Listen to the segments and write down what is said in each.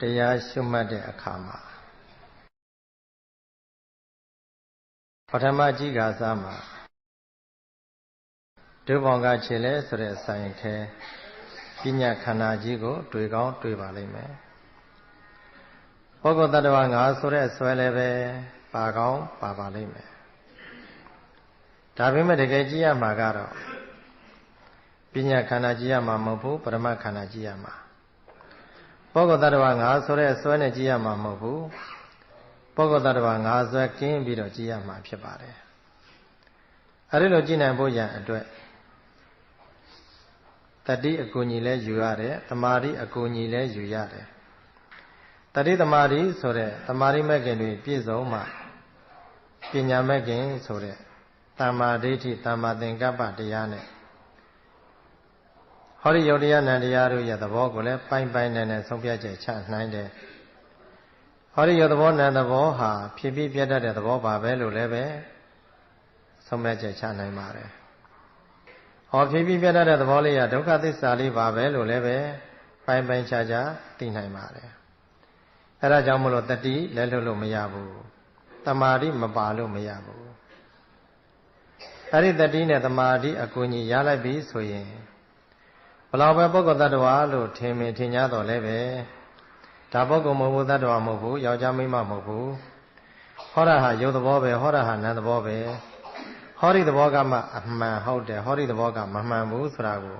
တရားရှုမှတ်တဲ့အခါမှာပထမကြီးကစားမှာဒုဘောင်ကခြေလဲဆိုတဲ့ဆိုင်ခဲပညာခန္ဓာကြီးကို တွေ့ကောင်းတွေ့ပါလိမ့်မယ်ပုဂ္ဂိုလ်တ attva ငါဆိုတဲ့ဆွဲလည်းပဲပါကောင်းပါပါလိမ့်မယ်ဒါပေမဲ့တကယ်ကြည့်ရမှာကတော့ပညာခန္ဓာကြည့်ရမှာမဟုတ်ဘူးပရမခန္ဓာကြည့်ရမှာ ပုဂ္ဂိုလ်တ attva ငါဆိုတဲ့ဆွဲနဲ့ကြည့်ရမှာမဟုတ်ဘူးပုဂ္ဂိုလ်တ attva ငါဆွဲကင်းပြီးတော့ကြည့်ရမှာဖြစ်ပါတယ်အဲဒီလိုကြည့်နိုင်ဖို့ရန်အတွက်တတိအကူညီလဲယူရတယ်တမာတိအကူညီလဲယူရတယ်တတိတမာတိဆိုတဲ့တမာတိမဲ့ခင်တွေပြည့်စုံမှပညာမဲ့ခင်ဆိုတဲ့တမ္မာဒိဋ္ဌိတမ္မာသင်္ကပ္ပတရားနဲ့ဟော ဒီယုတ်တရားနံတရားတို့ရဲ့သဘောကိုလည်းပိုင်ပိုင်နဲ့နဲ့ဆုံးဖြတ်ချက်ချနိုင်တယ်ဟောဒီယုတ်သဘောနံသဘောဟာဖြစ်ပြီးပြတ်တတ်တဲ့သဘောပါပဲလို့လည်းပဲဆုံးဖြတ်ချက်ချနိုင်ပါတယ်ဟောဖြစ်ပြီးပြတ်တတ်တဲ့သဘောလေးကဒုက္ခသစ္စာလေးပါပဲလို့လည်းပဲပိုင်ပိုင်ခြားခြားသိနိုင်ပါတယ်အဲဒါကြောင့်မလို့တတိလဲလွတ်လို့မရဘူးတမာတိမပါလို့မရဘူးအဲ့ဒီတတိနဲ့တမာတိအကူကြီးရလိုက်ပြီဆိုရင် ဘလောက်ပဲပုဂ္ဂိုလ်တ attva လို့ထင်မြင်ထင်ကြတော့လည်းပဲဒါပုဂ္ဂိုလ်မဟုတ်ဘူးတ attva မဟုတ်ဘူးယောက်ျားမိန်းမမဟုတ်ဘူးဟောရဟာယုတ်သဘောပဲဟောရဟာနံသဘောပဲဟောဒီသဘောကမှအမှန်ဟုတ်တယ်ဟောဒီသဘောကမမှန်ဘူးဆိုတာကို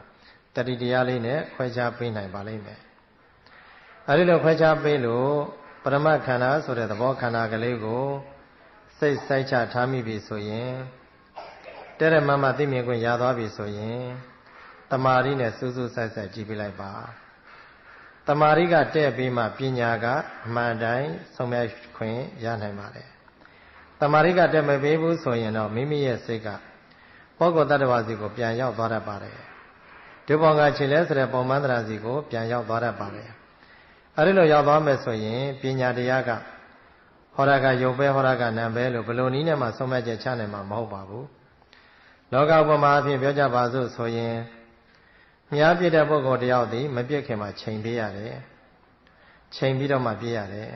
တတိတရားလေးနဲ့ခွဲခြားပေးနိုင်ပါလိမ့်မယ်အဲဒီလိုခွဲခြားပေးလို့ပရမတ်ခန္ဓာဆိုတဲ့သဘောခန္ဓာကလေးကိုစိတ်စိုက်ချထားမိပြီဆိုရင်တဲ့တဲ့မမသိမြင်ခွင့်ရသွားပြီဆိုရင် တမာရီနဲ့စူးစူးဆက်ဆက်ကြည့်ပြလိုက်ပါတမာရီကတဲ့ပြီးမှပညာကအမှန်တိုင်းဆုံးဖြတ်ခွင့်ရနိုင်ပါတယ်တမာရိကတက်မပေးဘူးဆိုရင်တော့မိမိရဲ့စိတ်ကပုဂ္ဂိုလ်တ attva စီကိုပြန်ရောက်သွားတတ်ပါတယ်ဒီပုံကခြေလဲဆိုတဲ့ပုံမှန်တရားစီကိုပြန်ရောက်သွားတတ်ပါတယ်အဲဒီလိုရောက်သွားမယ်ဆိုရင်ပညာတရားကဟောရကယုတ်ပဲဟောရကနံပဲလို့ဘလို့နည်းနဲ့မှဆုံးမချက်ချနိုင်မှာမဟုတ်ပါဘူးလောကဥပမာအဖြစ်ပြောကြပါစို့ဆိုရင် မြားပြစ်တဲ့ပုဂ္ဂိုလ်တယောက်သည်မပြစ်ခင်မှာချိန်ပေးရတယ်ချိန်ပြီးတော့မှပြစ်ရတယ်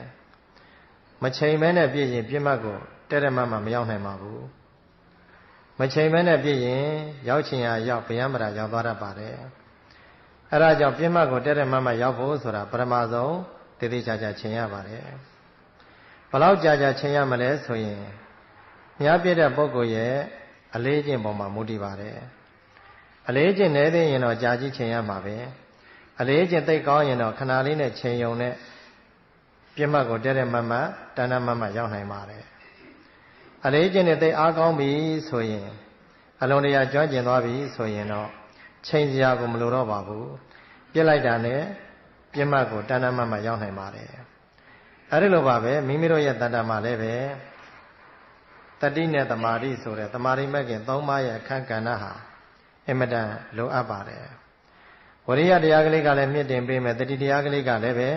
မချိန်မဲနဲ့ပြစ်ရင်ပြစ်မှတ်ကိုတဲ့တဲ့မမမရောက်နိုင်ပါဘူးမချိန်မဲနဲ့ပြည့်ရင် ရောက်ချင်ရရောက်ဗျံမရာရောက်သွားတတ်ပါတယ်အဲဒါကြောင့်ပြင်းမကိုတဲ့တဲ့မမရောက်ဖို့ဆိုတာပရမဆုံးတည်တည်ချာချာချိန်ရပါတယ်ဘလောက်ကြာကြာချိန်ရမလဲဆိုရင်များပြည့်တဲ့ပုဂ္ဂိုလ်ရဲ့အလေးကျင့်ပေါ်မှာမူတည်ပါတယ် အလေးကျင့်နေသေးရင်တော့ကြာကြီးချိန်ရမှာပဲအလေးကျင့်သိကောင်းရင်တော့ခဏလေးနဲ့ချိန်ယုံနဲ့ပြင်းမကိုတဲ့တဲ့မမတဏ္ဍမမရောက်နိုင်ပါတယ်အလေးကျင့်တဲ့သိအားကောင်းပြီဆိုရင်အလုံးတရာကြွကျင်သွားပြီဆိုရင်တော့ချိန်စရာကိုမလိုတော့ပါဘူးပြစ်လိုက်တာနဲ့ပြစ်မှတ်ကိုတဏ္ဍမတ်မှရောက်နိုင်ပါတယ်အဲဒီလိုပါပဲမိမိတို့ရဲ့တဏ္ဍမှာလည်းပဲတတိနဲ့တမာတိဆိုတဲ့တမာတိမဲ့ခင်၃ပါးရဲ့အခန်းကဏ္ဍဟာ အမတန်လိုအပ်ပါတယ်ဝရိယတရားကလေးကလည်းမြင့်တင်ပေးမယ်တတိတရားကလေးကလည်းပဲ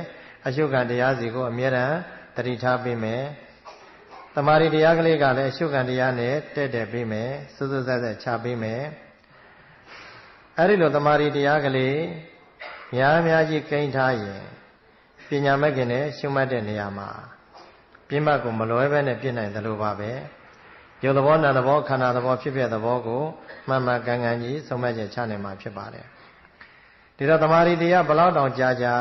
အရှုခံတရားစီကိုအမြဲတမ်းတတိထားပေးမယ်တမာရီတရားကလေးကလည်းရှုခံတရားနဲ့တဲ့တဲ့ပေးမယ်စွစွဆက်ဆက်ချပေးမယ်အဲ့ဒီလိုတမာရီတရားကလေးများများကြီးကိန်းထားရင်ပညာမဲ့ခင်နဲ့ရှုမှတ်တဲ့နေရာမှာပြင်းမကိုမလွဲပဲနဲ့ပြစ်နိုင်တယ်လို့ပါပဲ ရုပ်သဘောနာသဘောခန္ဓာသဘောဖြစ်ဖြစ်သဘောကိုမှန်မှန်ကန်ကန်ကြီးဆုံးမချက်ချနိုင်မှာဖြစ်ပါတယ်ဒီတော့တမာရီတရားဘလောက်တောင်ကြာကြာ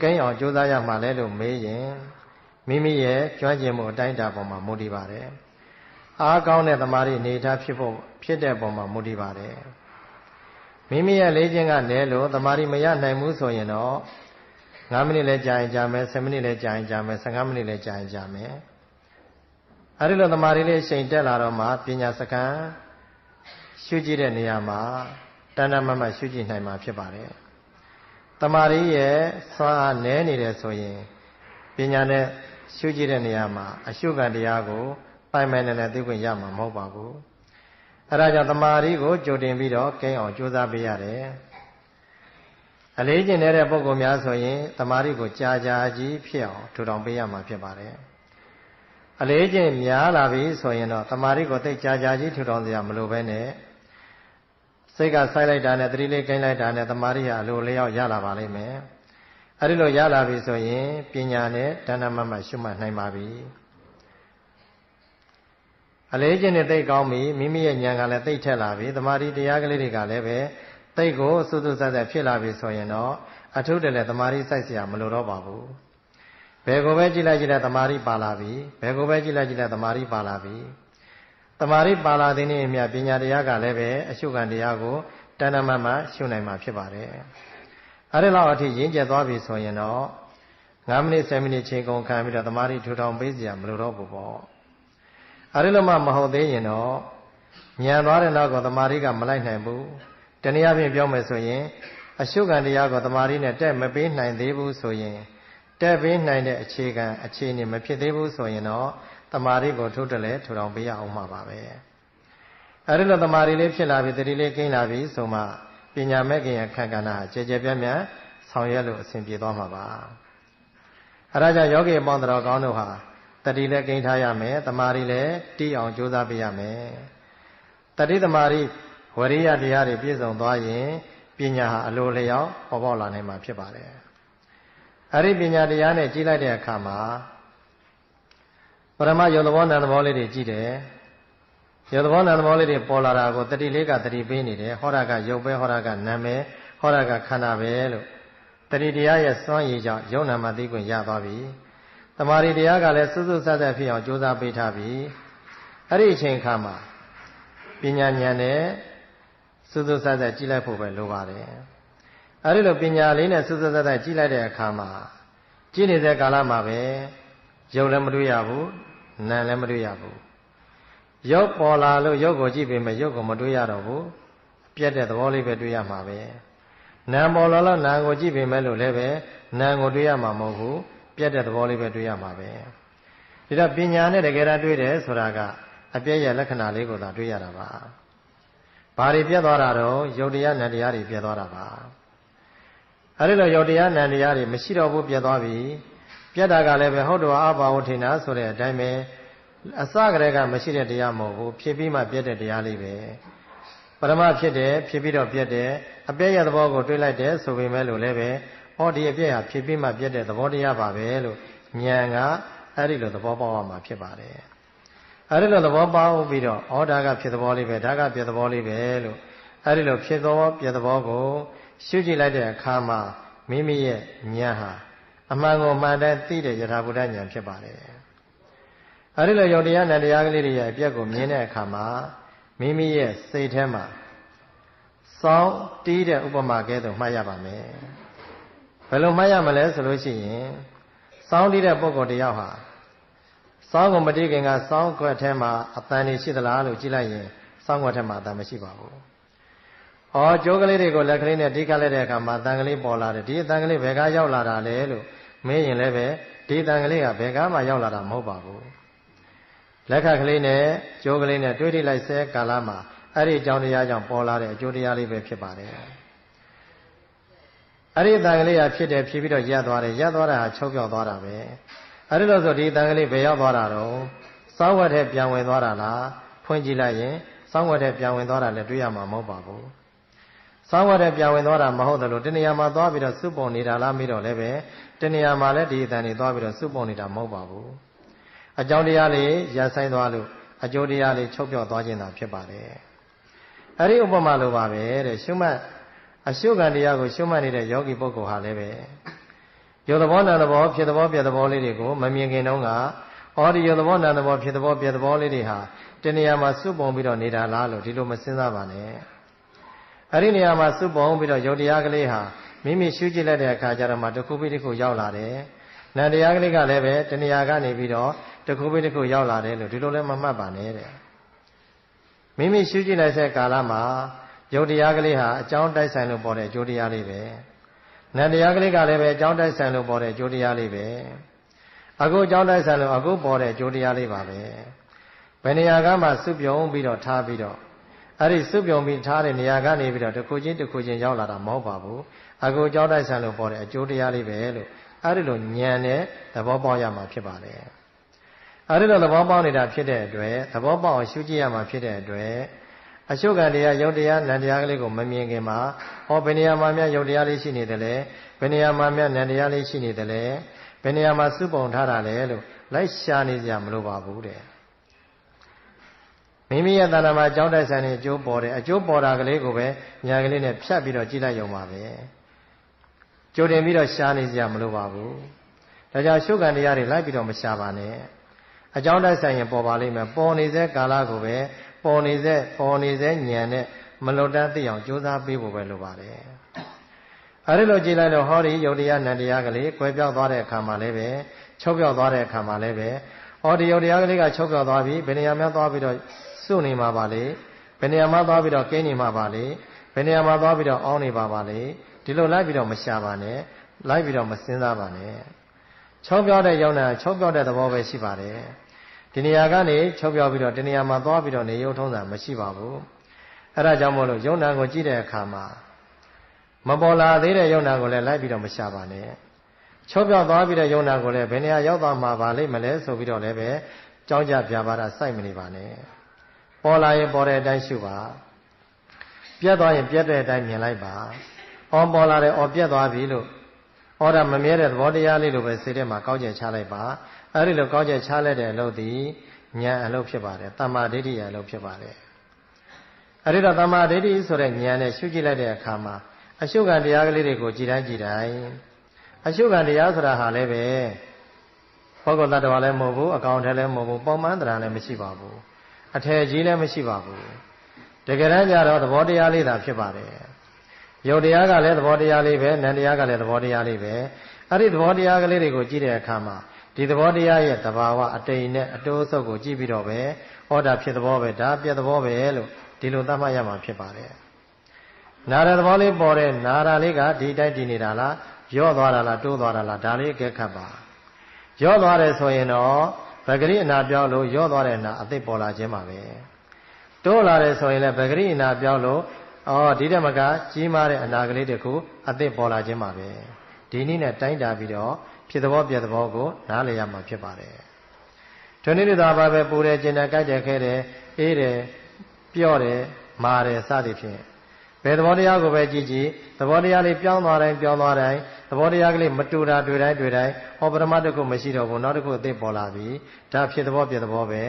ကိန်းအောင်ကြိုးစားရမှာလဲလို့မေးရင်မိမိရဲ့ကျွမ်းကျင်မှုအတိုင်းအတာပေါ်မှာမူတည်ပါတယ်အားကောင်းတဲ့သမာဓိအနေထားဖြစ်ဖို့ဖြစ်တဲ့ပုံမှာမူတည်ပါတယ်မိမိရဲ့လေ့ကျင့်ကလည်းလို့သမာဓိမရနိုင်ဘူးဆိုရင်တော့9မိနစ်လည်းကြာရင်ကြာမယ်10မိနစ်လည်းကြာရင်ကြာမယ်15မိနစ်လည်းကြာရင်ကြာမယ် အဲဒီလိုသမာဓိလေးအချိန်တက်လာတော့မှပညာစကံရှုကြည့်တဲ့နေရာမှာတဏ္ဍမမရှုကြည့်နိုင်မှာဖြစ်ပါတယ်တမာရီရဲ့စွမ်းအားနည်းနေတယ်ဆိုရင်ပညာနဲ့ရှုကြည့်တဲ့နေရာမှာအရှုခံတရားကိုပိုင်ပိုင်နဲ့နဲ့သိခွင့်ရမှာမဟုတ်ပါဘူးအဲဒါကြောင့်တမာရီကိုကြိုတင်ပြီးတော့ကိန်းအောင်ကြိုးစားပေးရတယ်အလေးကျင့်တဲ့ပုဂ္ဂိုလ်များဆိုရင်တမာရီကိုကြာကြာကြီးဖြစ်အောင်ထူထောင်ပေးရမှာဖြစ်ပါတယ် အလေးချိန်များလာပြီဆိုရင်တော့တမာရီကိုတိတ်ကြာကြာကြီးထူထောင်စရာမလိုပဲနဲ့စိတ်ကဆိုင်လိုက်တာနဲ့သတိလေးကိန်းလိုက်တာနဲ့တမာရီဟာလိုလျောက်ရလာပါလိမ့်မယ်အဲဒီလိုရလာပြီဆိုရင်ပညာနဲ့တဏ္ဍမမရှုမှတ်နိုင်ပါပြီအလေးချိန်နဲ့တိတ်ကောင်းပြီမိမိရဲ့ဉာဏ်ကလည်းတိတ်ထက်လာပြီတမာရီတရားကလေးတွေကလည်းပဲတိတ်ကိုစွတ်စွတ်ဆက်ဆက်ဖြစ်လာပြီဆိုရင်တော့အထုတည်းလည်းတမာရီစိုက်စရာမလိုတော့ပါဘူး ဘယ်ကိုပဲကြည့်လိုက်ကြည့်လိုက်တမာတိပါလာပြီဘယ်ကိုပဲကြည့်လိုက်ကြည့်လိုက်တမာတိပါလာပြီတမာရိပါလာသည်နှင့်အမျှပညာတရားကလည်းပဲအရှုခံတရားကိုတဏ္ဍမမရှုနိုင်မှာဖြစ်ပါတယ်။အဲဒီလောက်အထိရင်းကျက်သွားပြီဆိုရင်တော့9မိနစ်10မိနစ်ချိန်ကုန်ခံပြီးတော့တမာရိထူထောင်ပေးစရာမလိုတော့ဘူးပေါ့။အဲဒီလိုမှမဟုတ်သေးရင်တော့ညံသွားတဲ့နောက်ကတမာရိကမလိုက်နိုင်ဘူး။တနည်းအားဖြင့်ပြောမယ်ဆိုရင်အရှုခံတရားကိုတမာရိနဲ့တက်မပေးနိုင်သေးဘူးဆိုရင် တက်ပေးနိုင်တဲ့အခြေခံအခြေအနေမဖြစ်သေးဘူးဆိုရင်တော့တမာရီကိုထုတ်တယ်လဲထူထောင်ပေးရအောင်မှာပါပဲအဲဒီလိုတမာရီလေးဖြစ်လာပြီတတိလေးကိန်းလာပြီဆိုမှပညာမဲ့ခင်ရခန့်ကဏ္ဍကျေကျေပြန့်ပြန့်ဆောင်ရွက်လို့အဆင်ပြေသွားမှာပါအဲဒါကြောင့်ယောဂီအပေါင်းတော်ကောင်းတို့ဟာတတိလည်းကိန်းထားရမယ်တမာရီလည်းတီးအောင်ကြိုးစားပေးရမယ်တတိတမာရီဝရိယတရားတွေပြည့်စုံသွားရင်ပညာဟာအလိုလျောက်ပေါ်ပေါက်လာနိုင်မှာဖြစ်ပါတယ် အဲ့ဒီပညာတရားနဲ့ကြီးလိုက်တဲ့အခါမှာပရမယုံသဘောနာသဘောလေးတွေကြည့်တယ်ယုံသဘောနာသဘောလေးတွေပေါ်လာတာကိုတတိလေးကတတိပေးနေတယ်ဟောတာကယုတ်ပဲဟောတာကနာမည်ဟောတာကခန္ဓာပဲလို့တတိတရားရဲ့စွမ်းရည်ကြောင့်ယုံနာမသိခွင့်ရသွားပြီတမာရီတရားကလည်းစွတ်စွတ်ဆက်ဆက်ဖြစ်အောင်ကြိုးစားပေးထားပြီအဲ့ဒီအချိန်ခါမှာပညာဉာဏ်နဲ့စွတ်စွတ်ဆက်ဆက်ကြည့်လိုက်ဖို့ပဲလိုပါတယ် အဲ့ဒီလိုပညာလေးနဲ့စွတ်စွတ်ဆက်ဆက်ကြည့်လိုက်တဲ့အခါမှာကြည့်နေတဲ့ကာလမှာပဲယုတ်လည်းမတွေ့ရဘူးနာလည်းမတွေ့ရဘူးရုပ်ပေါ်လာလို့ရုပ်ကိုကြည့်ပေမဲ့ရုပ်ကိုမတွေ့ရတော့ဘူးပြက်တဲ့သဘောလေးပဲတွေ့ရမှာပဲနာပေါ်လာလို့နာကိုကြည့်ပေမဲ့လို့လည်းပဲနာကိုတွေ့ရမှာမဟုတ်ဘူးပြက်တဲ့သဘောလေးပဲတွေ့ရမှာပဲဒီတော့ပညာနဲ့တကယ်တမ်းတွေ့တယ်ဆိုတာကအပြည့်ရဲ့လက္ခဏာလေးကိုသာတွေ့ရတာပါဘာတွေပြက်သွားတာတော့ယုတ်တရားနံတရားတွေပြက်သွားတာပါ အဲဒီလိုယုတ်တရားနံတရားတွေမရှိတော့ဘူးပြက်သွားပြီပြတ်တာကလည်းပဲဟုတ်တော်အဘာဝထေနာဆိုတဲ့အတိုင်းပဲအစကတည်းကမရှိတဲ့တရားမဟုတ်ဘူးဖြစ်ပြီးမှပြတ်တဲ့တရားလေးပဲပရမဖြစ်တယ်ဖြစ်ပြီးတော့ပြတ်တယ်အပြည့်ရသဘောကိုတွေးလိုက်တယ်ဆိုပေမဲ့လို့လည်းပဲဟောဒီအပြည့်ဟာဖြစ်ပြီးမှပြတ်တဲ့သဘောတရားပါပဲလို့ဉာဏ်ကအဲ့ဒီလိုသဘောပေါက်ရမှာဖြစ်ပါတယ်အဲ့ဒီလိုသဘောပေါက်ပြီးတော့ဩဒါကဖြစ်သဘောလေးပဲဒါကပြတ်သဘောလေးပဲလို့အဲ့ဒီလိုဖြစ်သောပြတ်သဘောကို ရှုကြည့်လိုက်တဲ့အခါမှာမိမိရဲ့ဉာဏ်ဟာအမှန်ကိုမှန်တဲ့သိတဲ့ယထာဘုဒ္ဓဉာဏ်ဖြစ်ပါတယ်အဲဒီလိုယုံတရားနဲ့တရားကလေးတွေရဲ့အပြက်ကိုမြင်တဲ့အခါမှာမိမိရဲ့စိတ်ထဲမှာစောင်းတီးတဲ့ဥပမာကဲသို့မှတ်ရပါမယ်ဘယ်လိုမှတ်ရမလဲဆိုလို့ရှိရင်စောင်းတီးတဲ့ပုဂ္ဂိုလ်တယောက်ဟာစောင်းကိုမတီးခင်ကစောင်းခွက်ထဲမှာအတန်နေရှိသလားလို့ကြည့်လိုက်ရင်စောင်းခွက်ထဲမှာအတန်မရှိပါဘူး။ ဩကြိုးကလေးတွေကိုလက်ကလေးနဲ့တီးခတ်လိုက်တဲ့အခါမှာတန်ကလေးပေါ်လာတယ်ဒီအတန်ကလေးဘယ်ကရောက်လာတာလဲလို့မေးရင်လည်းပဲဒီတန်ကလေးကဘယ်ကားမှရောက်လာတာမဟုတ်ပါဘူးလက်ခတ်ကလေးနဲ့ကြိုးကလေးနဲ့တွေးထိလိုက်ဆဲကာလမှာအဲ့ဒီအကြောင်းတရားကြောင့်ပေါ်လာတဲ့အကျိုးတရားလေးပဲဖြစ်ပါတယ်အဲ့ဒီတန်ကလေးကဖြစ်တယ်ဖြစ်ပြီးတော့ရပ်သွားတယ်ရပ်သွားတာဟာချုပ်ပြောက်သွားတာပဲအဲ့ဒီလို့ဆိုဒီတန်ကလေးဘယ်ရောက်သွားတာတော့စောင်းဝက်ထဲပြန်ဝင်သွားတာလားဖွင့်ကြည့်လိုက်ရင်စောင်းဝက်ထဲပြန်ဝင်သွားတာလည်းတွေ့ရမှာမဟုတ်ပါဘူး စောင်းဝက်ထဲပြန်ဝင်သွားတာမဟုတ်တယ်လို့တဏှာမှာသွားပြီးတော့စုပုံနေတာလားမေးတော့လည်းပဲတနေရာမှာလည်းဒီအတန်တွေသွားပြီးတော့စုပုံနေတာမဟုတ်ပါဘူးအကြောင်းတရားလေးရဆိုင်သွားလို့အကျိုးတရားလေးချုပ်ပြော့သွားခြင်းသာဖြစ်ပါတယ်အဲ့ဒီဥပမာလိုပါပဲတဲ့ရှုမှတ်အရှုခံတရားကိုရှုမှတ်နေတဲ့ယောဂီပုဂ္ဂိုလ်ဟာလည်းပဲယောသဘောနာသဘောဖြစ်သဘောပြသဘောလေးတွေကိုမမြင်ခင်တုန်းကဩဒီယောသဘောနာသဘောဖြစ်သဘောပြသဘောလေးတွေဟာတနေရာမှာစုပုံပြီးတော့နေတာလားလို့ဒီလိုမစဉ်းစားပါနဲ့ အဲ့ဒီနေရာမှာစုပုံပြီးတော့ယုတ်တရားကလေးဟာမိမိရှုကြည့်လိုက်တဲ့အခါကျတော့မှတစ်ခုပြီးတစ်ခုရောက်လာတယ်။နန္တရားကလေးကလည်းပဲတဏှာကနေပြီးတော့တစ်ခုပြီးတစ်ခုရောက်လာတယ်လို့ဒီလိုလည်းမမှတ်ပါနဲ့တဲ့။မိမိရှုကြည့်လိုက်တဲ့ကာလမှာယုတ်တရားကလေးဟာအကြောင်းတိုက်ဆိုင်လို့ပေါ်တဲ့အကျိုးတရားလေးပဲ။နန္တရားကလေးကလည်းပဲအကြောင်းတိုက်ဆိုင်လို့ပေါ်တဲ့အကျိုးတရားလေးပဲ။အခုအကြောင်းတိုက်ဆိုင်လို့အခုပေါ်တဲ့အကျိုးတရားလေးပါပဲ။ဘယ်နေရာကမှစုပြုံပြီးတော့ထားပြီးတော့ အဲ့ဒီစုပြုံပြီးထားတဲ့နေရာကနေပြီးတော့တစ်ခုချင်းတစ်ခုချင်းရောက်လာတာမဟုတ်ပါဘူးအကူကြောင်းတိုက်ဆံလို့ပေါ်တဲ့အကျိုးတရားလေးပဲလို့အဲ့ဒီလိုညံတဲ့သဘောပေါက်ရမှာဖြစ်ပါတယ်အဲ့ဒီလိုသဘောပေါက်နေတာဖြစ်တဲ့အတွက်သဘောပေါက်အောင်ရှုကြည့်ရမှာဖြစ်တဲ့အတွက်အရှုခံတရားယုတ်တရားနံတရားကလေးကိုမမြင်ခင်မှာဟောဘယ်နေရာမှာမြတ်ယုတ်တရားလေးရှိနေတယ်လဲဘယ်နေရာမှာမြတ်နံတရားလေးရှိနေတယ်လဲဘယ်နေရာမှာစုပုံထားတာလဲလို့လိုက်ရှာနေကြမလို့ပါဘူးတဲ့ မိမိရဲ့တဏ္ဍာမှာကြောင်းတိုက်ဆိုင်နေအကျိုးပေါ်တယ်အကျိုးပေါ်တာကလေးကိုပဲညာကလေးနဲ့ဖြတ်ပြီးတော့ကြည့်လိုက်ရုံပါပဲကြိုတင်ပြီးတော့ရှားနေကြမလို့ပါဘူးဒါကြောင့်ရှုခံတရားတွေလိုက်ပြီးတော့မရှားပါနဲ့အကြောင်းတိုက်ဆိုင်ရင်ပေါ်ပါလိမ့်မယ်ပေါ်နေစေကာလကိုပဲပေါ်နေစေပေါ်နေစေညံနဲ့မလွတ်တတ်သိအောင်ကြိုးစားပေးဖို့ပဲလိုပါတယ်အဲဒီလိုကြည်လိုက်တော့ဟောဒီယုတ်တရားနံတရားကလေးကွဲပြောက်သွားတဲ့အခါမှာလည်းပဲချုပ်ပြောက်သွားတဲ့အခါမှာလည်းပဲ ဟောဒီယုတ်တရားကလေးကချုပ်ပြောက်သွားပြီဘယ်နေရာများသွားပြီးတော့စွနေမှာပါလေဘယ်နေရာမှာသွားပြီးတော့ကင်းနေမှာပါလေဘယ်နေရာမှာသွားပြီးတော့အောင်းနေပါပါလေဒီလိုလိုက်ပြီးတော့မရှာပါနဲ့လိုက်ပြီးတော့မစင်းစားပါနဲ့ချုပ်ပြောက်တဲ့ယုံနာချုပ်ပြောက်တဲ့သဘောပဲရှိပါတယ်ဒီနေရာကနေချုပ်ပြောက်ပြီးတော့ဒီနေရာမှာသွားပြီးတော့နေရုံထုံးတာမရှိပါဘူးအဲ့ဒါကြောင့်မို့လို့ယုံနာကိုကြည့်တဲ့အခါမှာမပေါ်လာသေးတဲ့ယုံနာကိုလည်းလိုက်ပြီးတော့မရှာပါနဲ့ ချုပ်ပြောက်သွားပြီးတဲ့ယုံနာကိုလည်းဘယ်နေရာရောက်သွားမှာပါလိမ့်မလဲဆိုပြီးတော့လည်းပဲကြောင်းကြပြပါတာစိုက်မနေပါနဲ့ပေါ်လာရင်ပေါ်တဲ့အတိုင်းရှုပါပြတ်သွားရင်ပြတ်တဲ့အတိုင်းမြင်လိုက်ပါအော်ပေါ်လာတယ်အော်ပြတ်သွားပြီလို့ဩဒါမမြဲတဲ့သဘောတရားလေးလိုပဲစိတ်ထဲမှာကောက်ကျက်ချလိုက်ပါအဲဒီလိုကောက်ကျက်ချလိုက်တဲ့အလုပ်ဒီဉာဏ်အလုပ်ဖြစ်ပါတယ်တမ္မာဒိဋ္ဌိအလုပ်ဖြစ်ပါတယ်အဲဒီတော့တမ္မာဒိဋ္ဌိဆိုတဲ့ဉာဏ်နဲ့ရှုကြည့်လိုက်တဲ့အခါမှာအရှုခံတရားကလေးတွေကိုကြည်တိုင်းကြည်တိုင်း အရှုခံတရားဆိုတာဟာလည်းပဲဘောဂတတ္တဝါလည်းမဟုတ်ဘူးအကောင်ထဲလည်းမဟုတ်ဘူးပုံမှန်တရားလည်းမရှိပါဘူးအထယ်ကြီးလည်းမရှိပါဘူးတကယ်တမ်းကျတော့သဘောတရားလေးသာဖြစ်ပါတယ်ယုတ်တရားကလည်းသဘောတရားလေးပဲနံတရားကလည်းသဘောတရားလေးပဲအဲ့ဒီသဘောတရားကလေးတွေကိုကြည့်တဲ့အခါမှာဒီသဘောတရားရဲ့တဘာဝအတိမ်နဲ့အတိုးဆုပ်ကိုကြည့်ပြီးတော့ပဲဟောတာဖြစ်သဘောပဲဒါပြက်သဘောပဲလို့ဒီလိုသတ်မှတ်ရမှာဖြစ်ပါတယ်နာရသဘောလေးပေါ်တဲ့နာရာလေးကဒီတိုက်တည်နေတာလား ရော့သွားတာလားတိုးသွားတာလားဒါလေးအကဲခတ်ပါရော့သွားတယ်ဆိုရင်တော့ပဂရိအနာပြောင်းလို့ရော့သွားတဲ့နာအသိပေါ်လာခြင်းပါပဲတိုးလာတယ်ဆိုရင်လည်းပဂရိအနာပြောင်းလို့အော်ဒီတက်မကကြီးမားတဲ့အနာကလေးတခုအသိပေါ်လာခြင်းပါပဲဒီနည်းနဲ့တိုင်းတာပြီးတော့ဖြစ်သဘောပြသဘောကိုနားလည်ရမှာဖြစ်ပါတယ်။ထိုနည်းတူသာပါပဲပူတယ်ကျင်တယ်ကြိုက်တယ်ခဲတယ်အေးတယ်ပြော့တယ်မာတယ်စသည်ဖြင့် ဘယ်သဘောတရားကိုပဲကြည့်ကြည့်သဘောတရားလေးပြောင်းသွားတိုင်းပြောင်းသွားတိုင်းသဘောတရားကလေးမတူတာတွေ့တိုင်းတွေ့တိုင်းဟောပရမတ်တခုမရှိတော့ဘူးနောက်တစ်ခုအသိပေါ်လာပြီဒါဖြစ်သဘောပြသဘောပဲ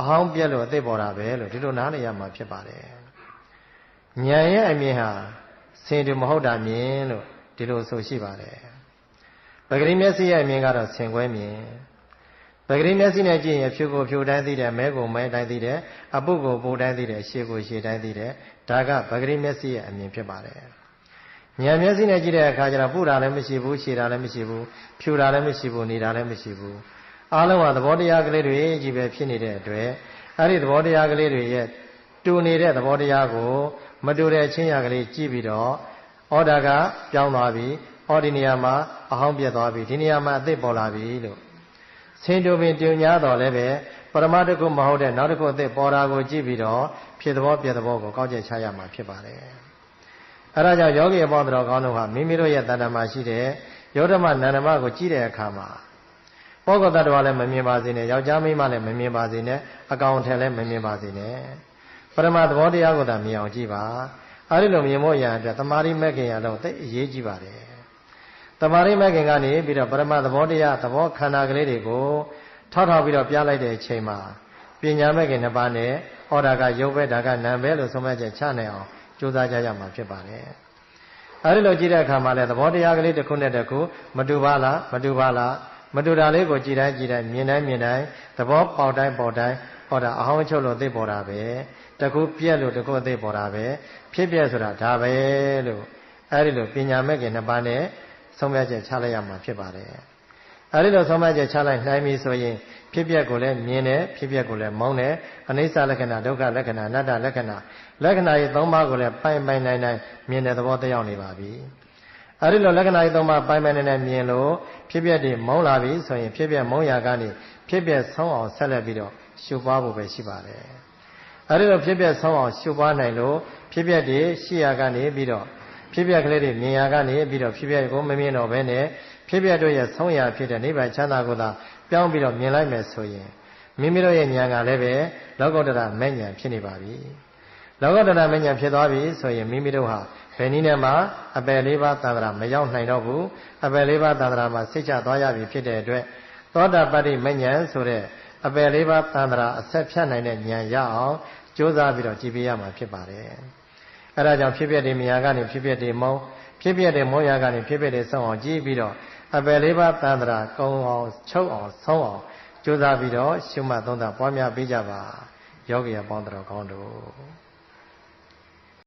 အဟောင်းပြက်လို့အသိပေါ်တာပဲလို့ဒီလိုနားလည်ရမှာဖြစ်ပါတယ်ဉာဏ်ရဲ့အမြင်ဟာစင်တူမဟုတ်တာမြင်လို့ဒီလိုဆိုရှိပါတယ်ပဂရိမျက်စိရဲ့အမြင်ကတော့ဆင်ခွဲမြင်ပဂရိမျက်စိနဲ့ကြည့်ရင်ဖြူကိုဖြူတိုင်းသိတယ်မဲကိုမဲတိုင်းသိတယ်အပုကိုပုတိုင်းသိတယ်ရှေကိုရှေတိုင်းသိတယ် ဒါကပဂရိမျက်စိရဲ့အမြင်ဖြစ်ပါတယ်ဉာဏ်မျက်စိနဲ့ကြည့်တဲ့အခါကျတော့ပုတာလည်းမရှိဘူးရှေတာလည်းမရှိဘူးဖြူတာလည်းမရှိဘူးနေတာလည်းမရှိဘူးအားလုံးကသဘောတရားကလေးတွေကြီးပဲဖြစ်နေတဲ့အတွက်အဲ့ဒီသဘောတရားကလေးတွေရဲ့တူနေတဲ့သဘောတရားကိုမတူတဲ့အချင်းရာကလေးကြည့်ပြီးတော့ဩဒါကပြောင်းသွားပြီဩဒီနေရာမှာအဟောင်းပြတ်သွားပြီဒီနေရာမှာအသစ်ပေါ်လာပြီလို့ဆင်းတူပင်တူညာတော်လည်းပဲ ပရမတ္တကုမဟုတ်တဲ့နောက်တစ်ခုအသစ်ပေါ်တာကိုကြည့်ပြီးတော့ဖြစ်သဘောပြတ်သဘောကိုကောက်ချက်ချရမှာဖြစ်ပါတယ်အဲဒါကြောင့်ယောဂီအပေါင်းတော်ကောင်းတို့ဟာမိမိတို့ရဲ့တဏ္ဍာမှာရှိတဲ့ယောဓမနန္ဒမကိုကြည့်တဲ့အခါမှာဘောဂတ္တဝါလည်းမမြင်ပါစေနဲ့ယောက်ျားမိန်းမလည်းမမြင်ပါစေနဲ့အကောင်ထည်လည်းမမြင်ပါစေနဲ့ပရမသဘောတရားကိုသာမြင်အောင်ကြည့်ပါအဲဒီလိုမြင်ဖို့ရအတွက်တမာရိမက်ခင်ရတော့သိအရေးကြီးပါတယ်တမာရိမက်ခင်ကနေပြီးတော့ပရမသဘောတရားသဘောခန္ဓာကလေးတွေကို ထောက်ထောက်ပြီးတော့ပြလိုက်တဲ့အချိန်မှာပညာမက်ခင်နှစ်ပါးနဲ့ဩဒါကရုပ်ပဲဒါကနာမ်ပဲလို့ဆုံးမချက်ချနိုင်အောင်ကြိုးစားကြရမှာဖြစ်ပါတယ်အဲဒီလိုကြည့်တဲ့အခါမှာလည်းသဘောတရားကလေးတစ်ခုနဲ့တစ်ခုမတူပါလားမတူပါလားမတူတာလေးကိုကြည်တိုင်းကြည်တိုင်းမြင်တိုင်းမြင်တိုင်းသဘောပေါက်တိုင်းပေါက်တိုင်းဟောတာအဟောင်းချုပ်လို့သိပေါ်တာပဲတကူပြက်လို့တကူအသိပေါ်တာပဲဖြစ်ပြက်ဆိုတာဒါပဲလို့အဲဒီလိုပညာမဲ့ခင်နှစ်ပါးနဲ့ဆုံးဖြတ်ချက်ချလိုက်ရမှာဖြစ်ပါတယ် အဲဒီလိုဆုံးဖြတ်ချက်ချလိုက်နိုင်ပြီဆိုရင်ဖြစ်ပျက်ကိုလည်းမြင်တယ်ဖြစ်ပျက်ကိုလည်းမောင်းတယ်အနိစ္စလက္ခဏာဒုက္ခလက္ခဏာအနတ္တလက္ခဏာလက္ခဏာရဲ့သုံးပါးကိုလည်းပိုင်ပိုင်နိုင်နိုင်မြင်တဲ့သဘောတရားနေပါပြီအဲဒီလိုလက္ခဏာရဲ့သုံးပါးပိုင်ပိုင်နိုင်နိုင်မြင်လို့ဖြစ်ပျက်တွေမောင်းလာပြီဆိုရင်ဖြစ်ပျက်မောင်းရာကနေဖြစ်ပျက်ဆုံးအောင်ဆက်လက်ပြီးတော့ရှုပွားဖို့ပဲရှိပါတယ်အဲဒီလိုဖြစ်ပျက်ဆုံးအောင်ရှုပွားနိုင်လို့ဖြစ်ပျက်တွေရှိရာကနေပြီးတော့ ဖြစ်ပျက်ကလေးတွေမြင်ရကနေပြီးတော့ဖြစ်ပျက်ကိုမမြင်တော့ဘဲနဲ့ဖြစ်ပျက်တို့ရဲ့ဆုံးရဖြစ်တဲ့နိဗ္ဗာန်ချမ်းသာကိုသာပြောင်းပြီးတော့မြင်လိုက်မယ်ဆိုရင်မိမိတို့ရဲ့ဉာဏ်ကလည်းပဲလောကုတ္တရမဉဏ်ဖြစ်နေပါပြီလောကုတ္တရမဉဏ်ဖြစ်သွားပြီဆိုရင်မိမိတို့ဟာဘယ်နည်းနဲ့မှအပယ်လေးပါးသံသရာမရောက်နိုင်တော့ဘူးအပယ်လေးပါးသံသရာမှာစိတ်ချသွားရပြီဖြစ်တဲ့အတွက်သောတာပတ္တိမဉဏ်ဆိုတဲ့အပယ်လေးပါးသံသရာအဆက်ဖြတ်နိုင်တဲ့ဉာဏ်ရအောင်ကြိုးစားပြီးတော့ကြည်ပြရမှာဖြစ်ပါတယ် အဲဒါကြောင့်ဖြစ်ဖြစ်ဒီမြာကနေဖြစ်ဖြစ်ဒီမုံဖြစ်ဖြစ်တဲ့မုံရကနေဖြစ်ဖြစ်တဲ့ဆုံးအောင်ကြည်ပြီးတော့အပယ်လေးပါးတန်ត្រာကုံအောင်ချုပ်အောင်ဆုံးအောင်ကြိုးစားပြီးတော့ရှုမှတ်သုံးသပ်ပွားများပေးကြပါယောဂီအပေါင်းတော်ကောင်းတို့